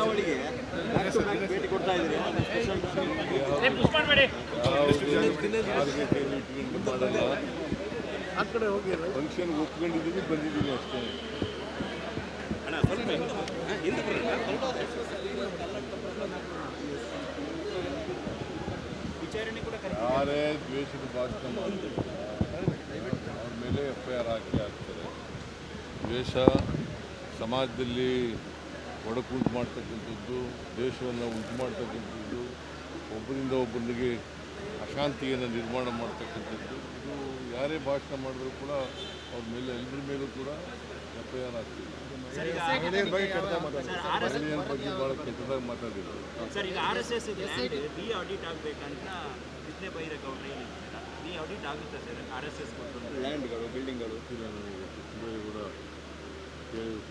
back ಭೇಟಿ ಕೊಡ್ತಾ ಇದ್ದೀರಿ. ಆ ಕಡೆ ಮಾಡಲ್ಲ ಫಂಕ್ಷನ್ ಒಪ್ಕೊಂಡಿದ್ದೀವಿ ಬಂದಿದ್ದೀವಿ ಅಷ್ಟೇ. ಯಾರೇ ದ್ವೇಷದ ಭಾಷಣ ಮಾಡ್ತಾರೆ ಅವ್ರ ಮೇಲೆ ಎಫ್ ಐ ಆರ್ ಹಾಕಿ ಹಾಕ್ತಾರೆ. ದ್ವೇಷ ಸಮಾಜದಲ್ಲಿ ಒಡಕುಂಟು ಮಾಡ್ತಕ್ಕಂಥದ್ದು ದೇಶವನ್ನು ಉಂಟು ಮಾಡ್ತಕ್ಕಂಥದ್ದು ಒಬ್ಬರಿಂದ ಒಬ್ಬರಿಗೆ ಅಶಾಂತಿಯನ್ನು ನಿರ್ಮಾಣ ಮಾಡ್ತಕ್ಕಂಥದ್ದು ಇದು ಯಾರೇ ಭಾಷಣ ಮಾಡಿದ್ರು ಕೂಡ ಅವ್ರ ಮೇಲೆ ಎಲ್ಲರ ಮೇಲೂ ಕೂಡ ಎಫ್ ಐ ಆರ್ ಆಗ್ತಿದೆ ಮಹಿಳೆಯರ ಬಗ್ಗೆ ಭಾಳ ಕೆಟ್ಟದಾಗಿ ಮಾತಾಡಿದ್ರು ಸರ್ ಈಗ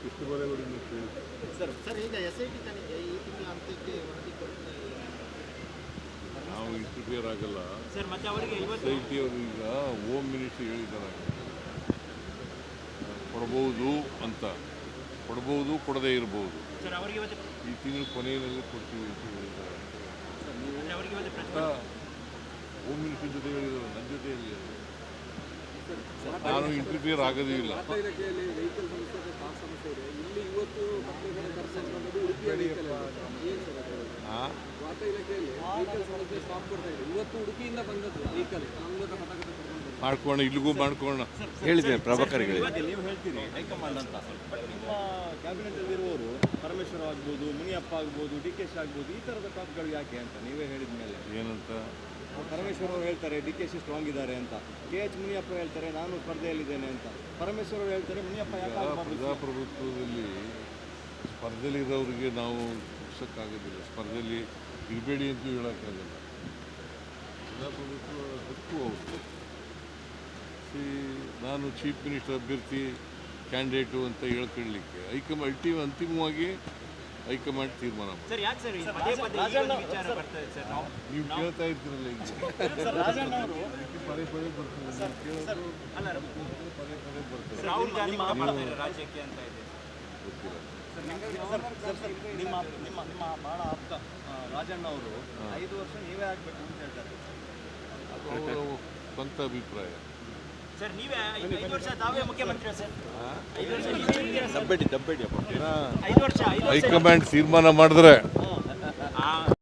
ಕೃಷ್ಣಬೈರೇಗೌಡನ ಸರ್ ಸರ್ ಈಗ ಎಸ್ ಐ ಟಿ ತನಿಖೆ ಈ ತಿಂಗಳ ಅಂತ್ಯಕ್ಕೆ ವರದಿ ಕೊಡ್ತೀನಿ ನಾವು ಇಂಟರ್ಫಿಯರ್ ಆಗಲ್ಲ ಸರ್ ಮತ್ತೆ ಅವರಿಗೆ ಇವತ್ತು ಸೊಸೈಟಿ ಅವರು ಈಗ ಹೋಮ್ ಮಿನಿಸ್ಟರ್ ಹೇಳಿದ್ದಾರೆ ಕೊಡ್ಬೋದು ಅಂತ ಕೊಡ್ಬೋದು ಕೊಡದೇ ಇರ್ಬೋದು ಸರ್ ಅವರಿಗೆ ಇವತ್ತು ಈ ತಿಂಗಳು ಕೊನೆಯಲ್ಲಿ ಕೊಡ್ತೀವಿ ಅಂತ ಹೇಳಿದ್ದಾರೆ ಅಂದ್ರೆ ಅವರಿಗೆ ಇವತ್ತು ಹೋಮ್ ಮಿನಿಸ್ಟರ್ ಜೊತೆ ಹೇಳಿದ್ದಾರೆ ನನ್ನ ಜೊತೆ ಹೇಳಿ ನಾನು ಇಂಟರ್ಫಿಯರ್ ಆಗೋದೇ ಇಲ್ಲ ಮಾಡ್ಕೋಣ ಇಲ್ಲಿಗೂ ಮಾಡ್ಕೋಣ ಹೇಳಿದೆ ಪ್ರಭಾಕರ್ಗೆ ನೀವು ಹೇಳ್ತೀರಿ ಹೈಕಮಾಂಡ್ ಅಂತ. ಬಟ್ ನಿಮ್ಮ ಕ್ಯಾಬಿನೆಟ್ ಅಲ್ಲಿರುವವರು ಪರಮೇಶ್ವರ ಆಗ್ಬೋದು ಮುನಿಯಪ್ಪ ಆಗ್ಬೋದು ಡಿ ಕೆ ಶಿ ಆಗ್ಬೋದು ಈ ಥರದ ಟಾಪ್ಗಳು ಯಾಕೆ ಅಂತ ನೀವೇ ಹೇಳಿದ ಮೇಲೆ. ಏನಂತ? ಪರಮೇಶ್ವರ್ ಅವರು ಹೇಳ್ತಾರೆ ಡಿ ಕೆ ಶಿ ಸ್ಟ್ರಾಂಗ್ ಇದ್ದಾರೆ ಅಂತ. ಕೆ ಎಚ್ ಮುನಿಯಪ್ಪ ಹೇಳ್ತಾರೆ ನಾನು ಸ್ಪರ್ಧೆಯಲ್ಲಿದ್ದೇನೆ ಅಂತ. ಪರಮೇಶ್ವರ್ ಅವರು ಹೇಳ್ತಾರೆ ಮುನಿಯಪ್ಪ ಯಾಕೆ ಇರೋರಿಗೆ ಪ್ರಜಾಪ್ರಭುತ್ವದಲ್ಲಿ ಸ್ಪರ್ಧೆಲಿರೋರಿಗೆ ನಾವು ಸಕ್ಕಾಗೋದಿಲ್ಲ ಸ್ಪರ್ಧೆಯಲ್ಲಿ ಇರಬೇಡಿ ಅಂತೂ ಹೇಳೋಕ್ಕಾಗಲ್ಲ ಪ್ರಜಾಪ್ರಭುತ್ವ ಹಕ್ಕು ಅವರು ಸಿ ನಾನು ಚೀಫ್ ಮಿನಿಸ್ಟರ್ ಅಭ್ಯರ್ಥಿ ಕ್ಯಾಂಡಿಡೇಟು ಅಂತ ಹೇಳ್ಕೊಳ್ಳಿಕ್ಕೆ ಹೈಕಮಾಂಡ್ ಅಲ್ಟಿ ಅಂತಿಮವಾಗಿ ಹೈಕಮಾಂಡ್ ತೀರ್ಮಾನ ನಾವು ಕೇಳ್ತಾ ಇರ್ತೀರಲ್ಲ ಈಗ. ಪದೇ ಪದೇ ಬರ್ತದೆ. ರಾಜ್ಯಕ್ಕೆ ಅಂತ ಇದೆ. ನಿಮ್ಮ ನಿಮ್ಮ ನಿಮ್ಮ ಭಾಳ ಆಪ್ತ ರಾಜಣ್ಣ ಅವರು ಐದು ವರ್ಷ ನೀವೇ ಆಗ್ಬೇಕು ಅಂತ ಹೇಳ್ತಾರೆ. ಅದು ಸ್ವಂತ ಅಭಿಪ್ರಾಯ. ಸರ್ ನೀವೇ ಐದು ವರ್ಷ ತಾವೇ ಮುಖ್ಯಮಂತ್ರಿ ಸರ್? ಐದು ವರ್ಷ ದಬ್ಬೆಡಿ ದಬ್ಬೆಡಿ ಐದು ವರ್ಷ ಐದು ವರ್ಷ. ಹೈಕಮಾಂಡ್ ತೀರ್ಮಾನ ಮಾಡಿದ್ರೆ.